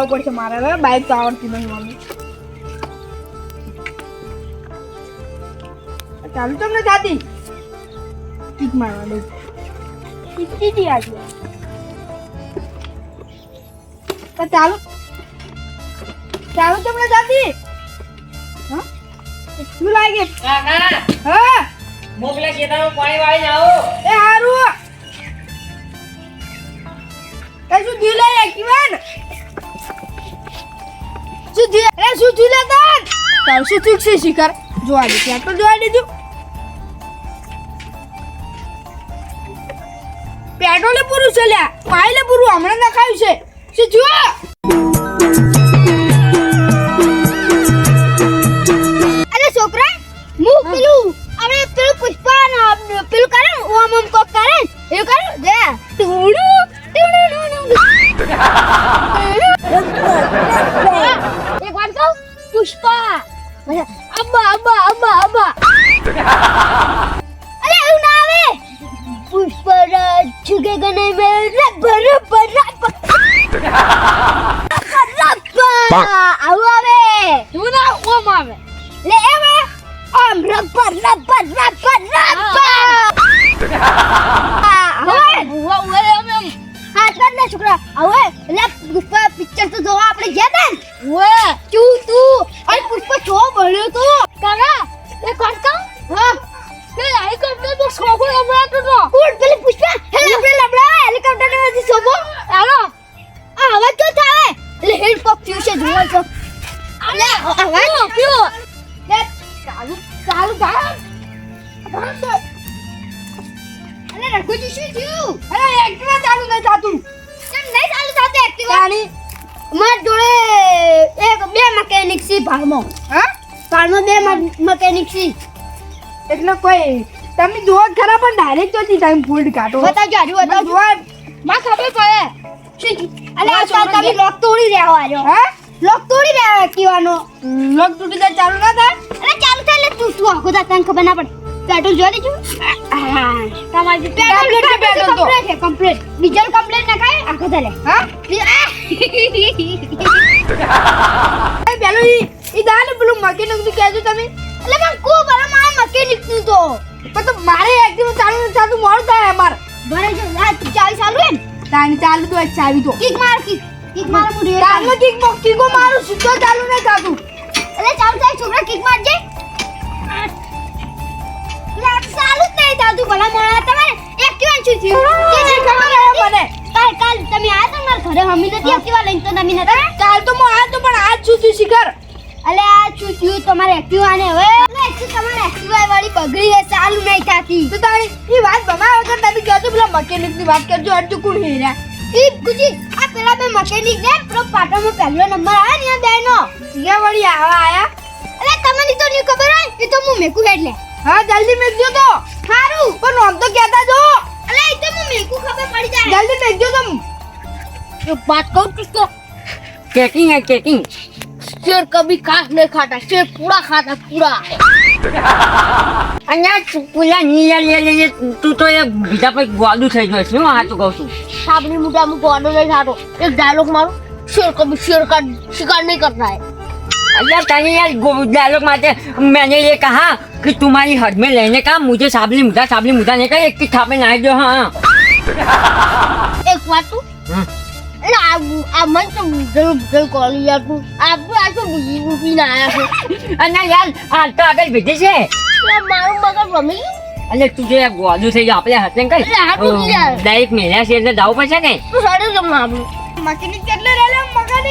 લઈને પડશે મારે હવે. બાઇક તો આવડતી નથી મમ્મી. ચાલુ તમને જાતી કિક મારવા દઉં કીક કીધી આજે. તો ચાલુ. ચાલુ તમને જાતી હા? શું લાગે? હા. મોકલે ખેતરમાં પાણી વાળી જાઓ. એ હારું. તાર ચૂકશે શિખર જોવા દે, ત્યાં તો જોવા દેજો. પેટ્રોલે પૂરું છે લ્યા. પાયલે પૂરું હમણાં નખાયું છે. શું ગને મે રબર રબર રબર રબર આવું આવે તું ના ઓમ આવે લે એવે આમ રબર રબર રબર રબર હવે બુવા ઉરે અમે હા કર ને છોકરા હવે એટલે પુષ્પા પિક્ચર તો જોવા આપણે ગયા ને વે તું તું અરે પુષ્પા જો બળ્યો તો કાકા એ કોણ કામ હા કે હેલિકોપ્ટર તો સોબો લબડાતો તો કોણ પેલી પુષ્પા એટલે હેલિકોપ્ટર છે જોવા તો અલે અવાજ પીઓ લે ચાલુ ચાલુ થાય અરે રઘુજી શું થયું અરે એક્ટિવા ચાલુ નહીં થતું કેમ નહીં ચાલુ થતું એક્ટિવા તાણી માર જોડે એક બે મકેનિક છે ભાડમાં હા ભાડમાં બે મકેનિક છે એટલે કોઈ તમે જોવો જ ખરા પણ ડાયરેક્ટ તો તમે ફૂલ કાઢો બતાવજો મને બતાવજો માં ખબર પડે શું અલે તમે લોક તોડી રહ્યા આજો હા? લોક તોડી રહ્યા કીવાનો. લોક તૂટી જાય ચાલુ ના થાય? અરે ચાલુ થાય એટલે તું તું આખો તને ખબર ના પડે. પેટ્રોલ જોઈ દેજો તમારી પેટ્રોલ પેટ્રોલ તો. કમ્પ્લીટ છે કમ્પ્લીટ ડીઝલ કમ્પ્લીટ ના ખાય આખો દા હા? એ પેલું ઈ ઈ દાને પેલું મકેનિકનું કહેજો તમે. એટલે પણ કો બરા માં મકેનિકનું તો. પણ તો મારે એક્ટિવા ચાલુ નથી થતું મોડું થાય અમાર. ભરે જો આ ચાવી ચાલુ હે ને તાણી ચાલુ તો ચાવી તો. કિક માર કિક કિક માર હું રેડ ચાલુ કિક મો કિકો મારું સીધો ચાલુ નહીં થતું. એટલે ચાલુ થાય છોકરા કિક મારજે આ ચાલુ જ નહીં થાતું. ભલા મોણા તમારે એક્ટિવા છું થયું? કે છે ખબર મને. કાલ કાલ તમે આયા તો મારા ઘરે? હમી નથી એક્ટિવા લઈને તો તમે નતા કાલ તો મો આ તો પણ આજ છું તું શિખર? અલે આ છું થયું? તમારે એક્ટિવા ને હવે? તમારે એક્ટિવા વાળી બગડી હે ચાલુ નહીં થાતી તો તારી ઈ વાત ભમાવા વગર તમે કહેજો પેલા મકેનિક ની વાત કરજો અડધું કોણ હેર્યા ઈ ગુજી આ પેલા બે મકેનિક ને પેલો પાટણમાં પહેલો નંબર આવે ને આ બેનો સિયા વળી આવા આયા એટલે તમને તો નહીં ખબર હોય એ તો હું મેકુ એટલે હા જલ્દી મેકજો તો સારું પણ આમ તો કહેતા જો અલે એ તો હું મેકુ ખબર પડી જાય જલ્દી મેકજો તમ एक बात कहूँ तुझको ચેકિંગ હે ચેકિંગ शेर कभी घास नहीं खाता शेर पूरा खाता पूरा અહીંયા પેલા નીલા લે લે તું તો એ બીજા પછી ગોડું થઈ ગયો શું હા તું કહું છું साबनी मुद्दा मुझको ऑर्डर नहीं खाता एक डायलॉग मारो शेर कभी शेर का शिकार नहीं करता है अल्लाह तने यार डायलॉग मारते मैंने ये कहा कि तुम्हारी हद में लेने का मुझे साबली मुद्दा साबली मुद्दा नहीं कहा एक की थापे ना दो हाँ एक बात तू એટલે આ મન તો ગયું ગયું કોલી યાર તું આપણું આ તો બીજી ઉઠીને આવ્યા છે અને યાર હાલ તો આગળ ભેટી છે. મારું મગજ રમી. અને તું જે ગોદું થઈ જાય આપણે હતે કઈ? ડાયરેક્ટ મહિના છે એટલે જવું પડશે ને તું સારું જમ આપણું મકીની કેટલે રહેલો મગન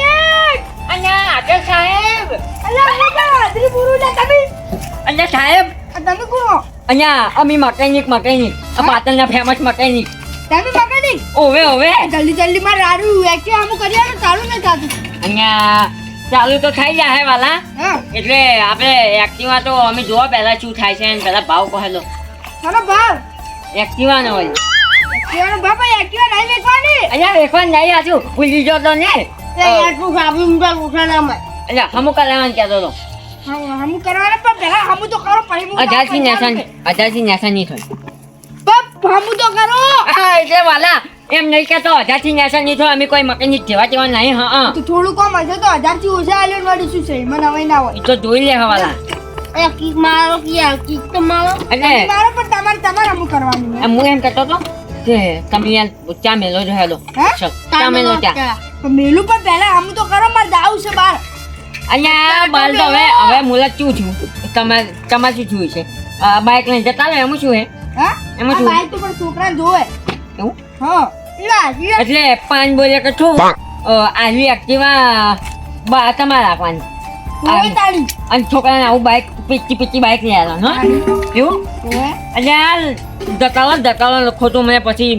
અને આગળ સાહેબ. અને સાહેબ. તમે કોણ? અહીંયા અમે મકેનિક મકેનિક આ પાટણના ફેમસ મકેનિક તમે મકેનિક નહીં ઓવે ઓવે. જલ્દી જલ્દી માં રાડું વેચી આમ કરીએ ને ચાલુ ન થાતું. અહીંયા ચાલુ તો થઈ જાય વાલા. એટલે આપણે એક્ટિવા તો અમે જોવા પહેલા શું થાય છે ને પહેલા ભાવ કહેલો ચાલો ભાવ. એક્ટિવા નો હોય. એક્ટિવા નો ભાવ એક્ટિવા નહીં વેચવાની. અહીંયા વેચવાની નહીં આજુ ભૂલી જો તો ને? એટલું સાબુ ઊંડા ઉઠા ના મળે એટલે હમું કરાવવાનું કહેતો હતો. હમું કરવાનું પણ પહેલા હમું તો કરો પછી અઢારથી નેસા અઢારથી નેસા નહીં થાય. હમું તો કરો. એટલે વાલા એમ નહીં કહેતો હજારથી નેસા નહીં થયો અમે કોઈ મકઈની જેવા તેવા નહીં હા તો થોડું કોમ હશે તો હજારથી ઓછા આલ્યો વાળી શું છે? મને નવાઈ ના હોય. તો જોઈ લે હવાલા એ કિક મારો કે કિક તો મારો. એટલે મારો પણ તમારે તમારે અમુક કરવાનું હું એમ કહેતો તો કે તમે યાર ચા મેલો જો હેલો. ચા મેલો ચા. મેલું પણ પહેલા આમ તો કરો મારે જાવું છે બહાર. અહીંયા બાલ તો હવે હવે મુલત શું છું. તમે તમારે શું થયું છે? બાઇક લઈને જતા રહો એમ શું હે? હા? એમાં શું? તો પણ છોકરા જોવે. એવું? હા એટલે પાંચ બોલે કે છું. આવી એક્ટિવા બા તમારે રાખવાની. અને છોકરાને આવું બાઇક પીચી પીચી બાઇક લઈ આવ્યા હા. એવું? એટલે આ ધકાલો લખો તો મને પછી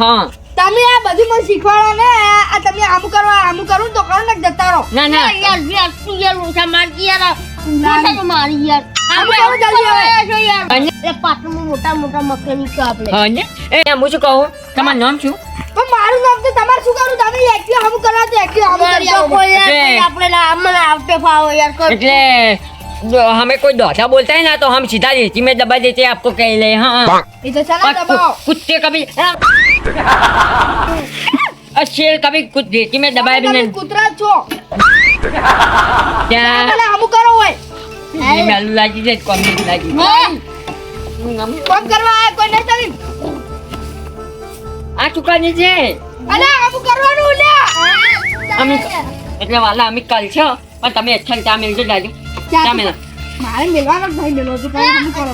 હા. તમે આ બધું મને શીખવાડો ને આ તમે આમ કરો આમ કરું તો કરો ને જતા રહો ના ના. યાર યાર તું યાર ઓછા માર યાર મારી યાર. આપણે આવું જલ્દી હવે. યાર અને એટલે પાટણમાં મોટા મોટા મકેનિક આપણે હા ને એ હું શું કહું તમારું નામ શું પણ મારું નામ તો તમારે શું કરું તમે એક્ટિવ આમું કરવા તો એક્ટિવ આમું કરી તો આવો કોઈ યાર એટલે- કોઈ આપણે લા અમને આવતે ફાવો યાર કોઈ એટલે જો हमें कोई दौड़ा बोलता है ना तो हम सीधा रेती में दबा देते हैं आपको कह ले हाँ એ તો ચલા और દબાવો कु- कुत्ते कभी और शेर कभी कुछ रेती में दबाए भी તમે नहीं કૂતરા જ છો क्या પેલા આમું કરો આ કોઈ છે એટલે વાલા અમે કાલ છે પણ તમે અચ્છા ત્યાં મેલજો દાદી. ત્યાં મેલા. મારે મેલવાનો ભાઈ મેલો તો કાઈ કરો?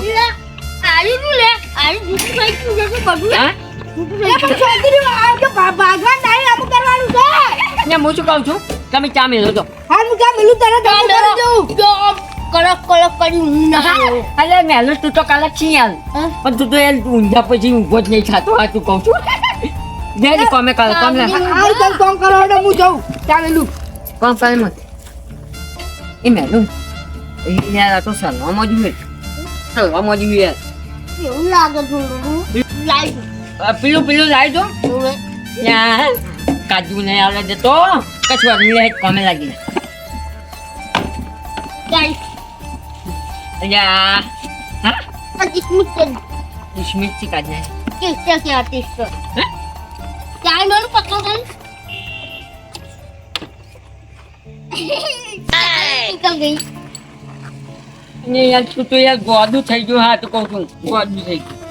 આવી નું લે. આવી જુઠું ભાઈ તું જશે બધું હા? ભાગવા નહીં આવું કરવાનું છે હું શું કહું છું? તમે ચા મેળો તો હા હું ચા મેળું તરત જઉં કડક કડક કરી ઊંઘ અરે મેલો તું તો કાલે છી યાર પણ તું તો એ ઊંધા પછી ઊંઘો જ નહીં થતો આ તું કહું છું. જલ્દી કોમે કર કોમ લે. કોમ કરો એટલે હું જાઉં. ચાલે કોમ કર મત. એ મેલું. એ યાર તો સલવામાં જ હોય. સલવામાં જ યાર. એવું લાગે થોડું લાઈ પીલું પીલું લાવી દો. કાજુ નહીં આવે તો. કશું લે કોમે લાગી લાઈ યાર હા આ કિસ્મત છે દુશ્મિતથી કાઢ નાખ. કિસ્મત કે આર્ટિસ્ટ હે? ચાય મારું પકડો કરી નીકળ ગઈ ને યાર તું તો યાર ગોદું થઈ ગયું હા તો કહું છું ગોદું થઈ ગયું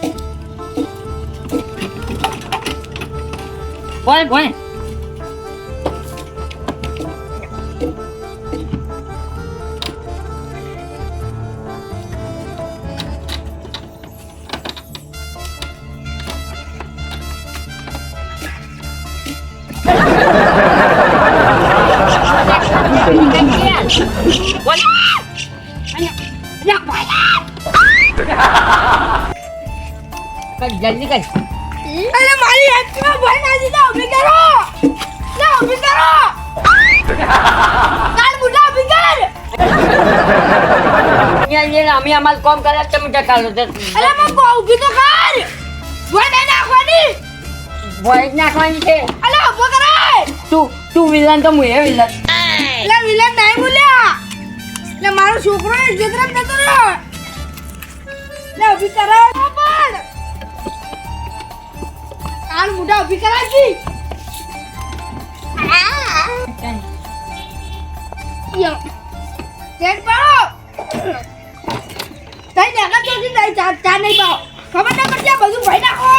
કોણ કોણ કર કાલ તમે ટકાલો તે અરે મમ કો ઊભી તો કર નાખવાની વોઇસ નાખવાની છે અલે ઊભો તું તું વિલન તો હું એ વિલન. લે વિલે નહીં બોલ્યા. એટલે મારો છોકરો જતરમ જતો રહ્યો. લે ઊભી કરાય પણ. કાલ મુઢા ઊભી કરાવી છી. પાડો. તઈ નાકા તો તઈ ચા ચા નહીં પાઓ ખબર ના પડતી બધું ભાઈ નાખો.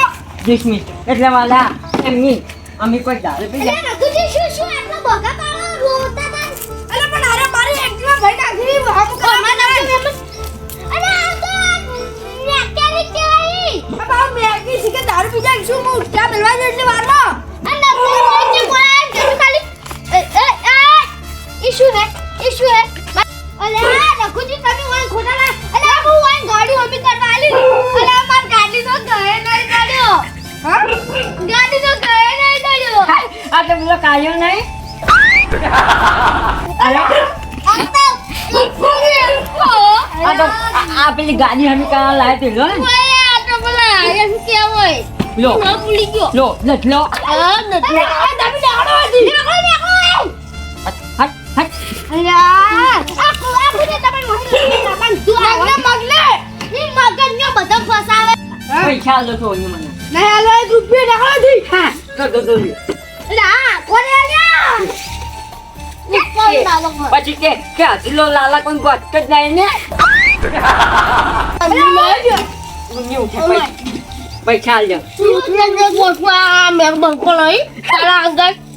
એટલે વાલા એમની અમે કોઈ દારૂ પી અરે જાય શું હું ચા મેલવા જઈ એટલી વારમાં. ઈશુ હે? ઈશુ હે? અલે આ રઘુજી તમે વાન ખોટા ના. અલે આ હું વાન ગાડી હમી કરવા આલી. અલે આ માર ગાડી તો ગયે નહીં ગાડ્યો હા? ગાડી તો ગયે નહીં ગાડ્યો આ તો પેલો કાયો આ તો આ તો આ- આ ગાડી હમી કાં લાવી હતી લો આ તો બોલા એમ કેમ લો ન ભૂલી ગયો લો લટ લો આ નથી અરે આ તમે દાડો હતી નાખો નાખો હટ હટ હટ અલ્યા આ કુવા કુને તમે મને સામાન તું મગને મગને ઈ મગનનો બધો ફસાવે હા. પૈસા આલો છો મને નહીં હાલો એક રૂપિયો ઢાળો દી હા તો તો તો લ્યો. એટલે હા કોને આલ્યા એક કોણ લાવો કોણ? પછી કે કે આટલો લાલા કોઈ ગોત જ નહીં ને લઈ પૈસા લઈ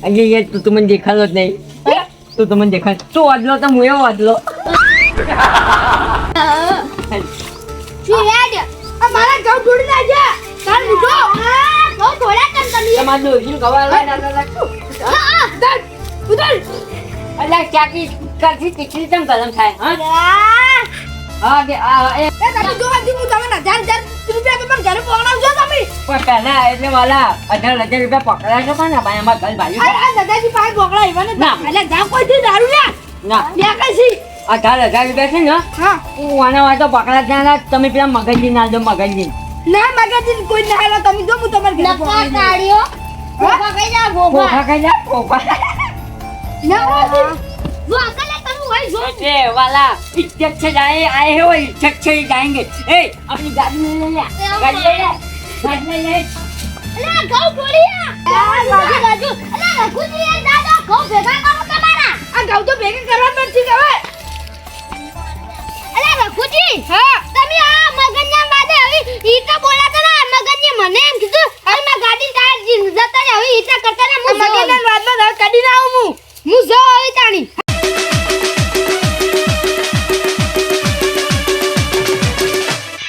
અરે યાર તું તો મને દેખાડો જ નહીં તું તો મને દેખાડ તું વાદલો તો હું એવો વાદલો મારા ઘઉં તોડી નાખ્યા તાર મૂકો બહુ થોડા કમ તમે તમારે ડોસીને ગવા લઈને આટલા રાખો. ઉધર ઉધર અલ્યા ચાકી કરથી તીખી કેમ ગરમ થાય હા હા કે આ એ તમે જોવા દી હું તમને હજાર હજાર રૂપિયા તો ઘરે પહોંચાડજો તમે. પણ પહેલા એટલે વાલા અઢાર હજાર રૂપિયા ને ભાઈ અમારા ઘર ભાઈ આ દાદાજી પાસે બોકડા આવ્યા ને. એટલે જા કોઈ થી દારૂ લે. ના. લે કઈ અઢાર હજાર રૂપિયા છે ને? હા. આના પકડા ત્યાં ના તમે પેલા મગજની ના દો મગજજી ના મગજ કોઈ ના હાલો. તમે જો હું તમારે ઘરે પહોંચાડી કાઢ્યો. ગોફા કઈ જા જા ના જો अरे वाला इज्जत से जाए आए हो इज्जत से ही जाएंगे ए अपनी गाड़ी में ले गाड़ी ले जा गाड़ी में ले અલા ઘઉં ફોડ્યા બાજુ બાજુ. અલા રઘુજી યાર દાદા ઘઉં ભેગા કરો તમારા. આ ઘઉં તો ભેગા કરવા પડશે હવે. અલા રઘુજી હા. તમે આ મગનના બાદે હવે ઈ તો બોલાતા ના મગનજી મને એમ કીધું અરે માં ગાડી ટાયર જતા હવે ઈ તો કરતા ને મગનના બાદમાં કાઢી ના આવું હું. હું જો હવે તાણી.